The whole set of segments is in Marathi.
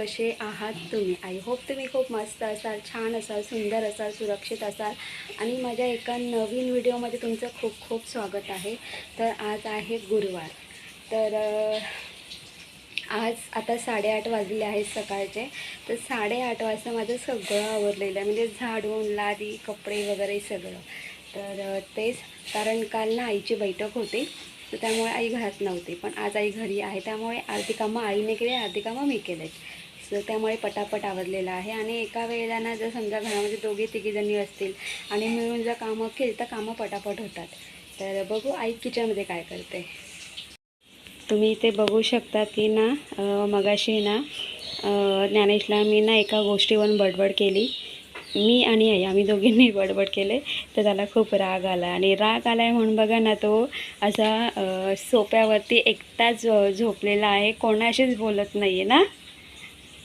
कसे आहात तुम्ही? आय होप तुम्ही खूप मस्त असाल छान असाल सुंदर असाल सुरक्षित असाल. आणि माझ्या एका नवीन व्हिडिओमध्ये तुमचं खूप खूप स्वागत आहे. तर आज आहे गुरुवार. तर आज आता साडेआठ वाजले आहेत सकाळचे. तर साडेआठ वाजता माझं सगळं आवरलेलं आहे. म्हणजे झाडून लादी कपडे वगैरे सगळं. तर तेच. कारण काल ना आईची बैठक होती. तर त्यामुळे आई घरात नव्हती. पण आज आई घरी आहे. त्यामुळे अर्धी कामं आईने केली अर्धी कामं मी केलेत. असतं त्यामुळे पटापट आवडलेलं आहे. आणि एका वेळेला ना जर समजा घरामध्ये दोघे तिघीजणी असतील आणि मिळून जर कामं केली तर कामं पटापट होतात. तर बघू आई किचनमध्ये काय करते? तुम्ही इथे बघू शकता की ना मगाशी ना ज्ञानेशला मी ना एका गोष्टीवरून बडबड केली. मी आणि आई आम्ही दोघींनी बडबड केले तर त्याला खूप राग आला. आणि राग आला आहे म्हणून बघा ना तो असा सोप्यावरती एकटाच झोपलेला आहे. कोणाशीच बोलत नाही आहे ना?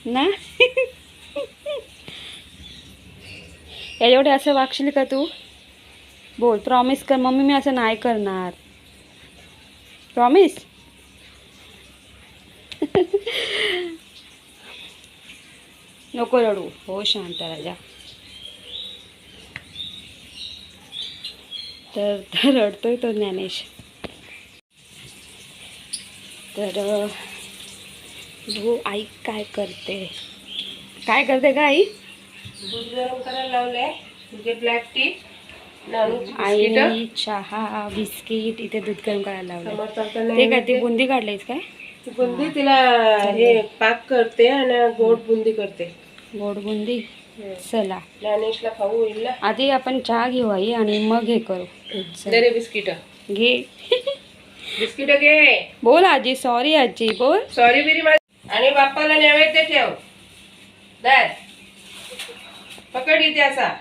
ना? याच्यावर असं वागशील का तू? बोल प्रॉमिस कर. मम्मी मी असं नाही करणार. प्रॉमिस नको रडू. हो शांत राजा. तर तर रडतोय तो ज्ञानेश. तर बघू आई काय करते? काय करते का आई? दूध गरम करायला लावलंय. तुझे ब्लॅक टी आईने चहा बिस्किट इथे दूध गरम करायला लावलं ते काय ती बुंदी काढलीस काय? बुंदी तिला हे पाक करते आणि गोड बुंदी करते. गोड बुंदी? चला. ज्ञानेशला खाऊ होईल ना आधी आपण चहा घेऊ आई आणि मग हे करू. रे बिस्किट. घे. बिस्किट घे. बोल आजी सॉरी आजी बोल. सॉरी बिरी आणि बाप्पाला नैवेद्य ठेव. दर पकड इथे असा.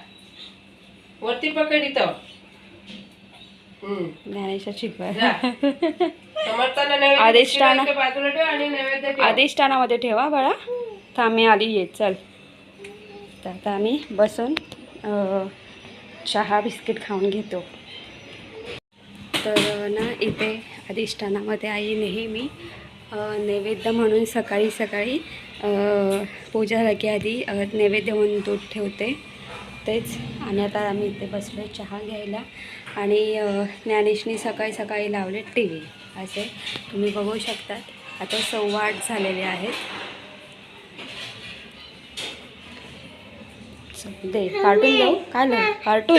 वरती पकड इथं. अधिष्ठानामध्ये ठेवा बाळा. थांब मी आली येत चल. तर आता आम्ही बसून अ, चहा बिस्किट खाऊन घेतो. तर ना इथे अधिष्ठानामध्ये आई नेहमी. नैवेद्य म्हणून सकाळी सकाळी अ, पूजा झाली आधी नैवेद्य म्हणून दूध ठेवते. तेच. आणि आता आम्ही इथे बसलो चहा घ्यायला. आणि ज्ञानेशनी सकाळी सकाळी लावले टी व्ही. असे तुम्ही बघू शकतात. आता सव्वा आठ झालेले आहेत. दे कार्टून लावू. काय लावू? कार्टून.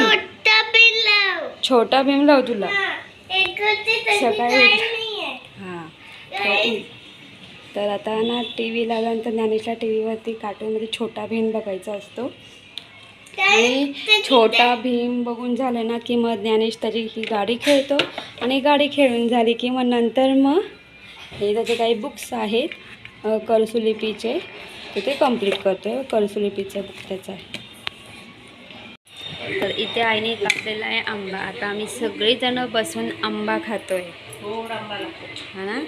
छोटा भीम लाव. तुला. सकाळी तर तर आता ना टी व्ही लागल्यानंतर ज्ञानेशला टी व्हीवरती कार्टूनमध्ये छोटा भीम बघायचा असतो. आणि छोटा भीम बघून झालं ना की मग ज्ञानेश त्याची ही गाडी खेळतो आणि गाडी खेळून झाली की मग नंतर मग हे त्याचे काही बुक्स आहेत कर्सुलिपीचे करसुलिपीचे तर ते कंप्लीट करतो करसुलिपीचं बुक त्याचं आहे. तर इथे आईने कापलेला आहे आंबा. आता आम्ही सगळेजणं बसून आंबा खातो आहे हा ना?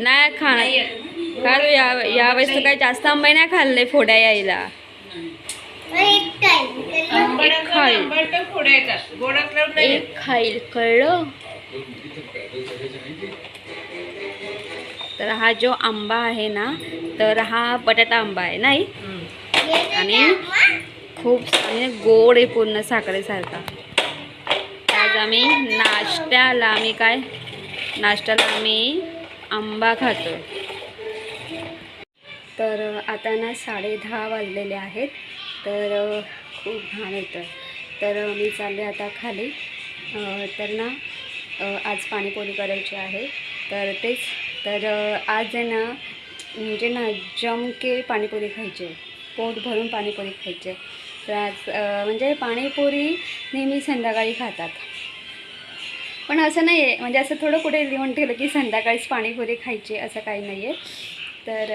नाही खाणार. का तू या यावेळेस तर काही जास्त आंबे नाही खाल्ले फोड्या यायला. एक खाईल. एक खाईल. कळलं? तर हा जो आंबा आहे ना तर हा बटाटा आंबा आहे नाही? आणि खूप गोड आहे पूर्ण साखरेसारखा. आज आम्ही नाश्त्याला आम्ही काय? नाश्त्याला आम्ही आंबा खातो तर आता ना साडे दहा वाजलेले आहेत. तर खूप घाण येतं तर मी चालले आता खाली. तर ना आज पाणीपुरी करायची आहे. तर तेच तर आज आहे ना म्हणजे ना जमके पाणीपुरी खायचे. पोट भरून पाणीपुरी खायचे. तर आज म्हणजे पाणीपुरी नेहमी संध्याकाळी खातात. पण असं नाही आहे म्हणजे असं थोडं कुठे लिहून ठेवलं की संध्याकाळीच पाणीपुरी खायची असं काही नाही आहे तर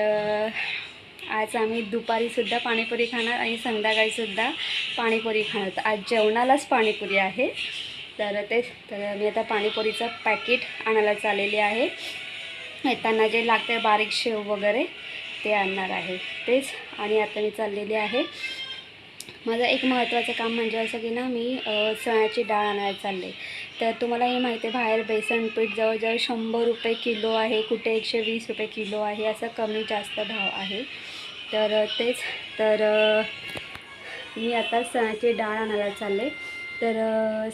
आज आम्ही दुपारीसुद्धा पाणीपुरी खाणार आणि संध्याकाळीसुद्धा पाणीपुरी खाणार. तर आज जेवणालाच पाणीपुरी आहे. तर तेच तर मी आता पाणीपुरीचं पॅकेट आणायला चाललेली आहे. येताना जे लागते बारीक शेव वगैरे ते आणणार आहे. तेच आणि आता मी चाललेली आहे. माझं एक महत्त्वाचं काम म्हणजे असं की ना मी चण्याची डाळ आणायला चालले. तर तुम्हाला हे माहिती आहे बाहेर बेसन पीठ जवळजवळ शंभर रुपये किलो आहे कुठे एकशे वीस रुपये किलो आहे असं कमी जास्त भाव आहे. तर तेच तर मी आता सणाची डाळ आणायला चालले. तर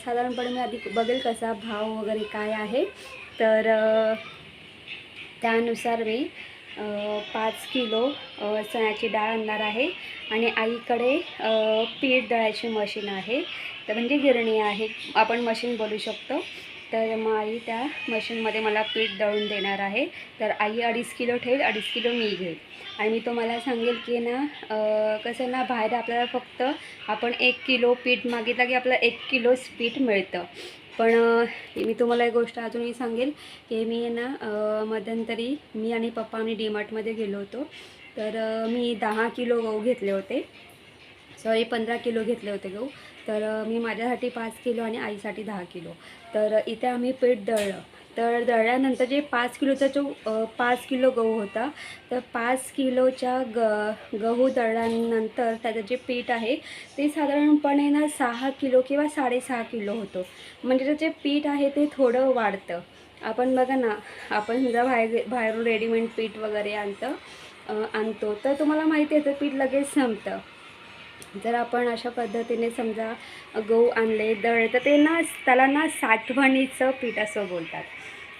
साधारणपणे मी आधी बघेल कसा भाव वगैरे काय आहे. तर त्यानुसार मी पाच किलो चण्याची डाळ आणणार आहे. आणि आईकडे पीठ दळायची मशीन आहे. तर म्हणजे गिरणी आहे. आपण मशीन बोलू शकतो. तर मग आई त्या मशीनमध्ये मला पीठ दळून देणार आहे. तर आई अडीच किलो ठेवेल अडीच किलो मी घेईल. आणि मी तुम्हाला सांगेल की ना कसं ना बाहेर आपल्याला फक्त आपण एक किलो पीठ मागितलं की आपलं एक किलोच पीठ मिळतं. पण मी तुम्हाला एक गोष्ट अजूनही सांगेल की मी आहे ना मध्यंतरी मी आणि पप्पा आणि डीमार्टमध्ये गेलो होतो. तर मी दहा किलो गहू घेतले होते. सॉरी पंधरा किलो घेतले होते गहू. तर मी माझ्यासाठी पाच किलो आणि आईसाठी दहा किलो. तर इथे आम्ही पीठ दळलं. तर दळल्यानंतर जे पाच किलोचा जो पाच किलो गहू होता तर पाच किलोच्या ग गहू दळल्यानंतर त्याचं जे पीठ आहे ते साधारणपणे ना सहा किलो किंवा साडेसहा किलो होतो. म्हणजे त्याचे पीठ आहे ते थोडं वाढतं. आपण बघा ना आपण समजा बाहेर बाहेरून रेडीमेड पीठ वगैरे आणतं आणतो तर तुम्हाला माहिती आहे तर पीठ लगेच संपतं. जर आपण अशा पद्धतीने समजा गहू आणले दळ तर ते ना त्याला ना साठवणीचं पीठ असं बोलतात.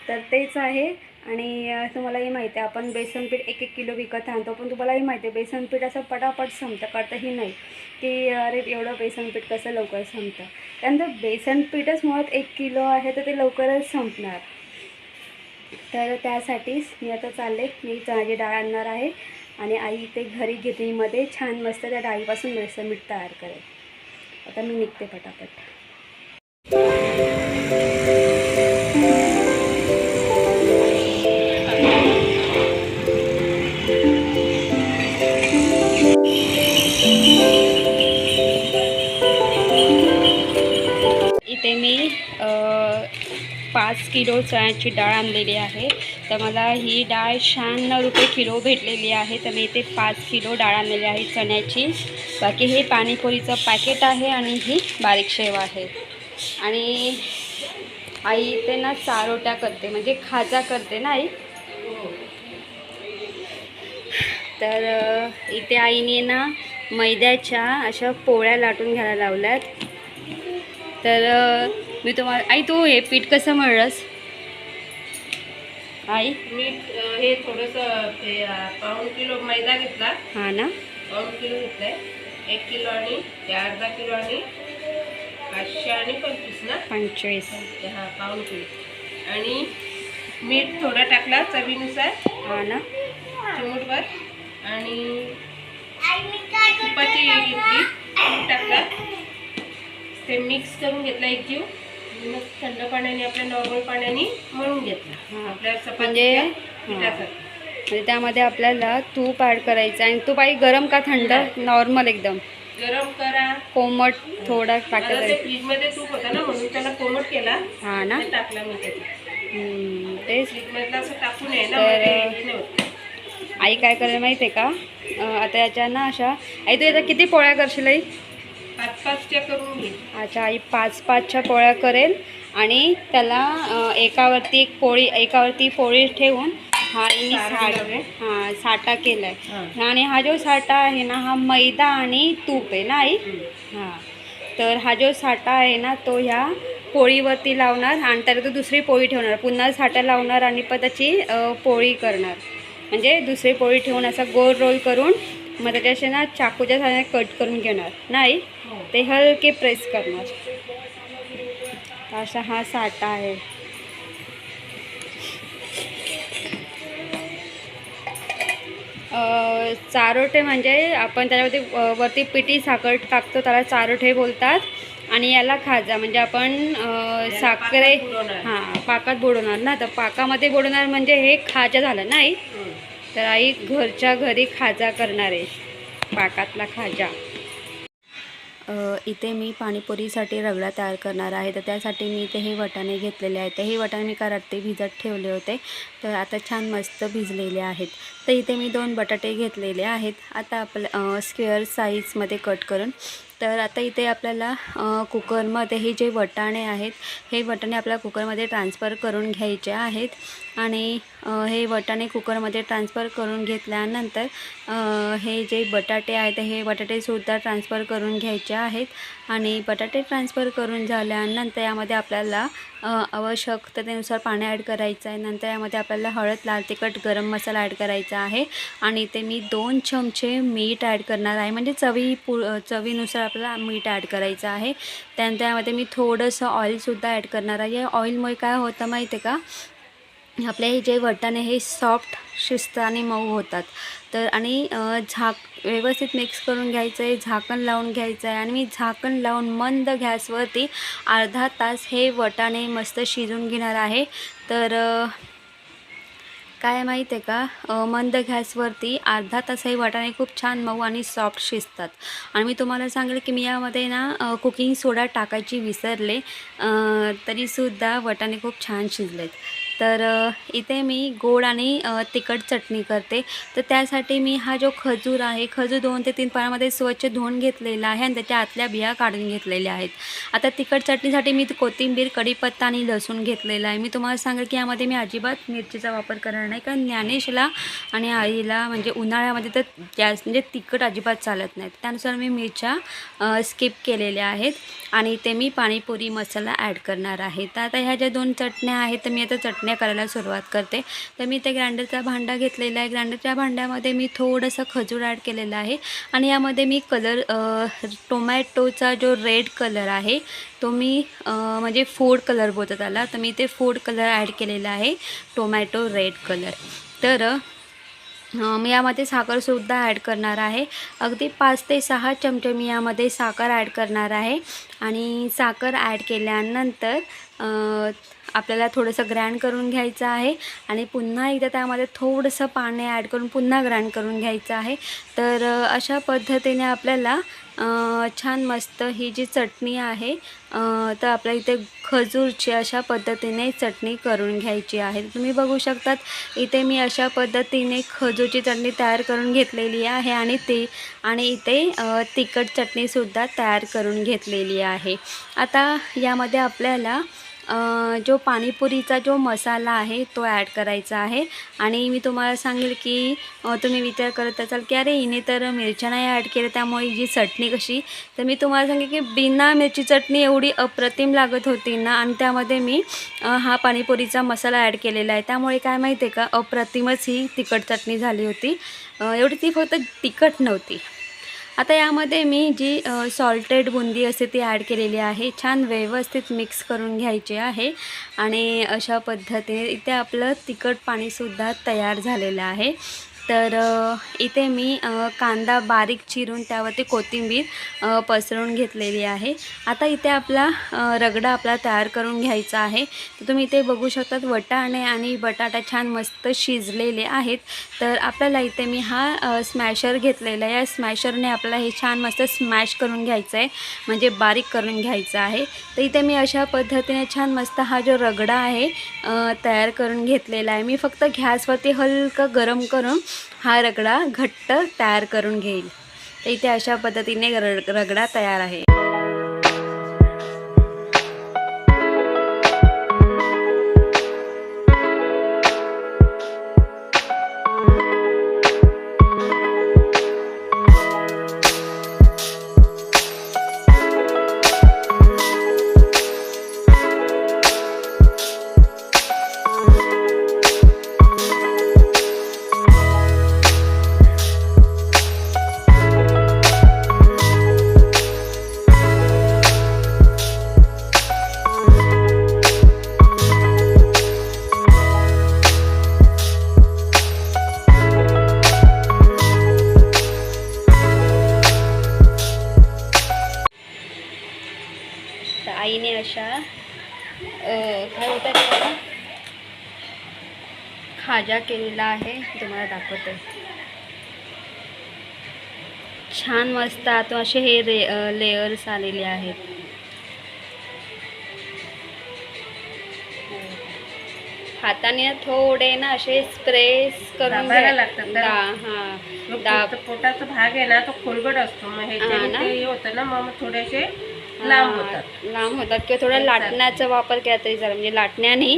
तर तेच आहे. आणि तुम्हालाही माहिती आहे आपण बेसन पीठ एक एक किलो विकत आणतो पण तुम्हालाही माहिती आहे बेसन पीठ असं पटापट संपतं कळतंही नाही की अरे एवढं बेसन पीठ कसं लवकर संपतं. त्यानंतर बेसन पीठच मुळात एक किलो आहे तर ते लवकरच संपणार. तर त्यासाठीच मी आता चालले मी चण्याची डाळ आणणार आहे. आणि आई इथे घरी गिरणीमध्ये छान मस्त त्या डाळीपासून बेसन मीठ तयार करेल. आता मी निघते पटापट. इथे मी पाच किलो चण्याची डाळ आणलेली आहे. तर मला ही डाळ शहाण्णव रुपये किलो भेटलेली आहे. तर मी इथे पाच किलो डाळ आणलेली आहे चण्याची. बाकी हे पाणीपुरीचं पॅकेट आहे आणि ही बारीक शेव आहे. आणि आई इथे ना चारोट्या करते म्हणजे खाजा करते ना आई? तर इथे आईने ना मैद्याच्या अशा पोळ्या लाटून घ्यायला लावल्यात. तर मी तुम्हाला आई तू हे पीठ कसं मळलंस? आई? मीठ हे थोडंसं ते पाऊण किलो मैदा घेतला. हां ना. पाऊण किलो घेतलाय. एक किलो आणि ते अर्धा किलो आणि पाचशे आणि पंचवीस ना? पंचवीस. हा पाऊण किलो. आणि मीठ थोडं टाकला चवीनुसार. हां ना. चिमूटभर. आणि तुपाची टाकला. ते मिक्स करून घेतला एक जीव. थंड पाण्याने आपल्या नॉर्मल पाण्याने मळून घेतला. आपल्या म्हणजे. म्हणजे त्यामध्ये आपल्याला तूप ॲड करायचं आणि तूप आई गरम का थंड? नॉर्मल एकदम. गरम करा. कोमट थोडा टाकायचं. फ्रीजमध्ये तूप होता ना म्हणून त्याला कोमट केला. हां ना? टाकला मी तेच. फ्रीजमधलं असं टाकून आहे ना. आई काय करेल माहिती आहे का आता याच्या ना अशा आई तू याच्या किती पोळ्या करशील आई? पाच पाचच्या करून घे. अच्छा आई पाच पाचच्या पोळ्या करेल आणि त्याला एकावरती एक पोळी एकावरती पोळी ठेवून हा सारण साठ. हां साठा केला. आहे आणि हा जो साठा आहे ना हा मैदा आणि तूप आहे ना आई? हां. तर हा जो साठा आहे ना तो ह्या पोळीवरती लावणार आणि त्याला तो दुसरी पोळी ठेवणार. पुन्हा साठा लावणार आणि पण त्याची पोळी करणार. म्हणजे दुसरी पोळी ठेवून असा गोल रोल करून मग त्याच्याशी ना चाकूच्या साह्याने कट करून घेणार. नाही. ते हलके प्रेस करणार. असा हा साठा आहे. चारोटे म्हणजे आपण त्याच्यावरती वरती पिठी साखर टाकतो त्याला चारोटे बोलतात. आणि याला खाजा म्हणजे आपण साखरे. हां पाकात बुडवणार ना. तर पाकामध्ये बुडवणार म्हणजे हे खाजा झालं ना आई. तर आई घरच्या घरी खाजा करणार आहे. पाकातला खाजा. इथे मी पाणीपुरीसाठी रगडा तयार करणार आहे. तर त्यासाठी मी इथे हे वटाणे घेतलेले आहेत. हे वटाणे मी का रात्री भिजत ठेवले होते. तर आता छान मस्त भिजलेले आहेत. तर इथे मी दोन बटाटे घेतलेले आहेत. आता आपलं स्क्वेअर साईजमध्ये कट करून तर आता इथे आपल्याला कुकरमध्ये हे जे वटाणे आहेत हे वटाणे आपल्या कुकरमध्ये ट्रान्सफर करून घ्यायचे आहेत. आणि हे वटाणे कुकरमध्ये ट्रान्सफर करून घेतल्यानंतर हे जे बटाटे आहेत हे बटाटेसुद्धा ट्रान्सफर करून घ्यायचे आहेत. आणि बटाटे ट्रान्सफर करून झाल्यानंतर यामध्ये आपल्याला आवश्यकतेनुसार पाणी ॲड करायचं आहे. नंतर यामध्ये आपल्याला हळद लाल तिखट गरम मसाला ॲड करायचा आहे. आणि इथे मी दोन चमचे मीठ ॲड करणार आहे. म्हणजे चवी पु चवीनुसार आपल्याला मीठ ॲड करायचं आहे. त्यानंतर यामध्ये मी थोडंसं ऑइलसुद्धा ॲड करणार आहे. या ऑइलमुळे काय होतं माहिती आहे का? आपले हे जे वटाणे हे सॉफ्ट शिस्त आणि मऊ होतात. तर आणि झाक व्यवस्थित मिक्स करून घ्यायचं आहे झाकण लावून घ्यायचं आहे आणि मी झाकण लावून मंद गॅसवरती अर्धा तास हे वटाणे मस्त शिजून घेणार आहे. तर काय माहीत आहे का? मंद गॅसवरती अर्धा तास हे वाटाणे खूप छान मऊ आणि सॉफ्ट शिजतात. आणि मी तुम्हाला सांगेल की मी यामध्ये ना कुकिंग सोडा टाकायची विसरले तरीसुद्धा वाटाणे खूप छान शिजलेत. तर इथे मी गोड आणि तिखट चटणी करते. तर त्यासाठी मी हा जो खजूर आहे खजूर दोन ते तीन पाण्यामध्ये स्वच्छ धुवून घेतलेला आहे आणि त्याच्या आतल्या बिया काढून घेतलेल्या आहेत. आता तिखट चटणीसाठी मी कोथिंबीर कढीपत्ता आणि लसूण घेतलेला आहे. मी तुम्हाला सांगेल की यामध्ये मी अजिबात मिरचीचा वापर करणार नाही कारण ज्ञानेशला आणि आईला म्हणजे उन्हाळ्यामध्ये तर जास्त म्हणजे तिखट अजिबात चालत नाहीत त्यानुसार मी मिरच्या स्किप केलेल्या आहेत आणि ते मी पाणीपुरी मसाला ॲड करणार आहे. तर आता ह्या ज्या दोन चटण्या आहेत तर मी आता चटण्या करायला सुरुवात करते. तर मी ते ग्राइंडरचा भांडा घेतलेला आहे. ग्राइंडरच्या भांड्यामध्ये मी थोडंसं खजूर ॲड केलेलं आहे. आणि यामध्ये मी कलर टोमॅटोचा जो रेड कलर आहे तो मी म्हणजे फूड कलर बोलतात त्याला तर मी ते फूड कलर ॲड केलेला आहे टोमॅटो रेड कलर तर मी यामध्ये साखरसुद्धा ॲड करणार आहे. अगदी पाच ते सहा चमचे मी यामध्ये साखर ॲड करणार आहे. आणि साखर ॲड केल्यानंतर आपल्याला थोडंसं ग्रँड करून घ्यायचं आहे आणि पुन्हा एकदा त्यामध्ये थोडंसं पाणी ॲड करून पुन्हा ग्रँड करून घ्यायचं आहे. तर अशा पद्धतीने आपल्याला छान मस्त ही जी चटणी आहे तर आपल्या इथे खजूरची अशा पद्धतीने चटणी करून घ्यायची आहे. तुम्ही बघू शकतात इथे मी अशा पद्धतीने खजूरची चटणी तयार करून घेतलेली आहे आणि ती आणि इथे तिखट चटणीसुद्धा तयार करून घेतलेली आहे. आता यामध्ये आपल्याला जो पाणीपुरीचा जो मसाला आहे तो ॲड करायचा आहे. आणि मी तुम्हाला सांगेल की तुम्ही विचार करत असाल की अरे हिने तर मिरच्या नाही ॲड केल्या त्यामुळे जी चटणी कशी? तर मी तुम्हाला सांगेल की बिना मिरची चटणी एवढी अप्रतिम लागत होती ना आणि त्यामध्ये मी हा पाणीपुरीचा मसाला ॲड केलेला आहे. त्यामुळे काय माहिती आहे का अप्रतिमच ही तिखट चटणी झाली होती. एवढी ती फक्त तिखट नव्हती. आता यामध्ये मी जी सॉल्टेड बुंदी असते ती ॲड केलेली आहे छान व्यवस्थित मिक्स करून घ्यायची आहे आणि अशा पद्धतीने इथे आपलं तिखट पाणीसुद्धा तयार झालेलं आहे. तर इथे मी कांदा बारीक चिरून त्यावरती कोथिंबीर पसरून पसरवून घेतलेली आहे. आता इथे आपला रगडा आपला तयार करून घ्यायचा आहे. तर तुम्ही इथे बघू शकतात वटाणे आणि बटाटा छान मस्त शिजलेले आहेत. तर आपल्याला इथे मी हा स्मॅशर घेतलेला आहे. या स्मॅशरने आपल्याला हे छान मस्त स्मॅश करून घ्यायचं आहे. म्हणजे बारीक करून घ्यायचं आहे. तर इथे मी अशा पद्धतीने छान मस्त हा जो रगडा आहे तयार करून घेतलेला आहे. मी फक्त गॅसवरती हलकं गरम करून हा रगडा घट्ट तयार करून घेईल. तर इथे अशा पद्धतीने रगडा तयार आहे. केलेला आहे. तुम्हाला दाखवते. छान मस्त आतून असे हे रे लेयर्स आलेले आहेत. हाताने थोडे ना असे स्प्रेस करून लागतात हा पोटाचा भाग आहे ना तो खोलगट असतो. मग हा होतं ना मग थोडेसे लांब होतात. लांब होतात किंवा थोडा. लाटण्याचा वापर केला तरी चालेल. म्हणजे लाटण्याने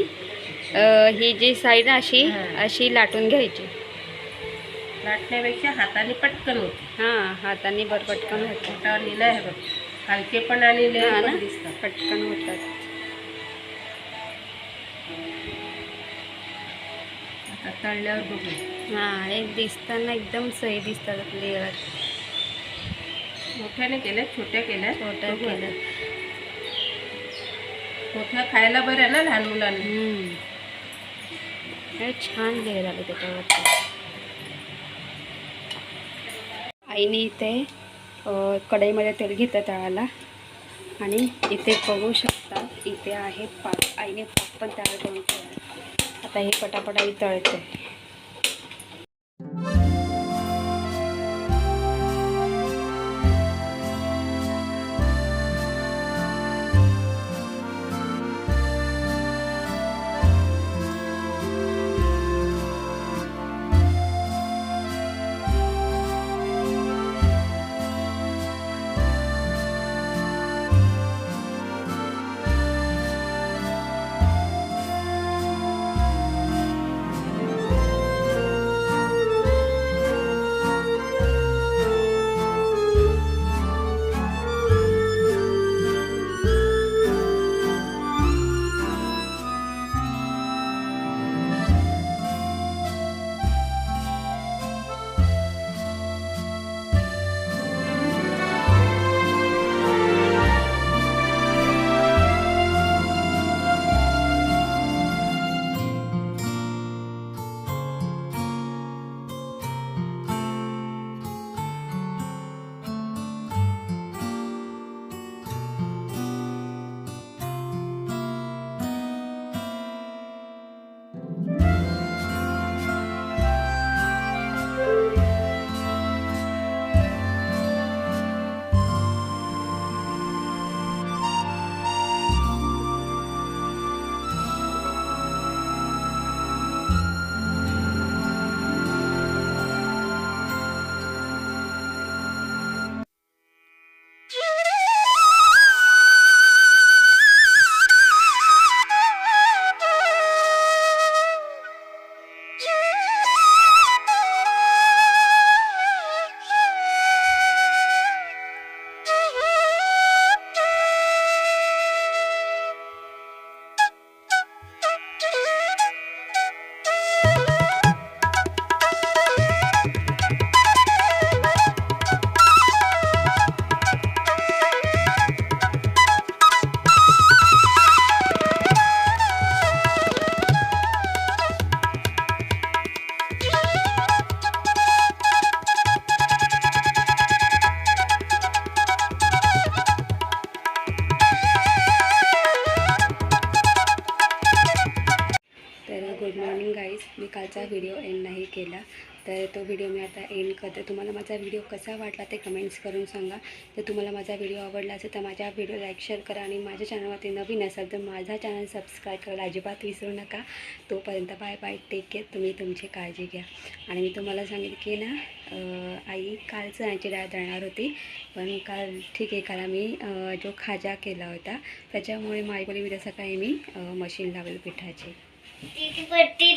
अं, ही जी साईड अशी हा. अशी लाटून घ्यायची. लाटण्यापेक्षा हाताने पटकन होते. हां हाताने बर पटकन होतं. पोटाने नाही हे बघ. हलके पण आणि हा लेअर ना? पण दिसतात. पटकन होतात. आता तळल्यावर बघू हां एक दिसताना एकदम सही दिसतात लेअर मोठ्याने केल्या छोट्या केल्या छोट्या बघू केल्या. मोठ्या खायला बरं आहे ना लहान मुलांना? हम्म. हे छान लेअर आले त्याच्यावरती. आईने इथे कढईमध्ये तेल घेतलं तळाला. आणि इथे बघू शकता इथे आहे पाक. आईने पाक पण तयार करून ठेवला आता हे पटापटा तळते. व्हिडिओ कसा वाटला ते कमेंट्स करून सांगा. जर तुम्हाला माझा व्हिडिओ आवडला असेल तर माझ्या व्हिडिओ लाईक शेअर करा आणि माझ्या चॅनलवरती नवीन असाल तर माझा चॅनल सबस्क्राईब करायला अजिबात विसरू नका. तोपर्यंत बाय बाय टेक केअर तुम्ही तुमची काळजी घ्या. आणि मी तुम्हाला सांगितलं की ना आई काल चण्याची डाळ दळणार होती पण काल ठीक आहे काल मी जो खाजा केला होता त्याच्यामुळे माईबोली उद्या सकाळी मी मशीन लावली पिठाची. पट्टी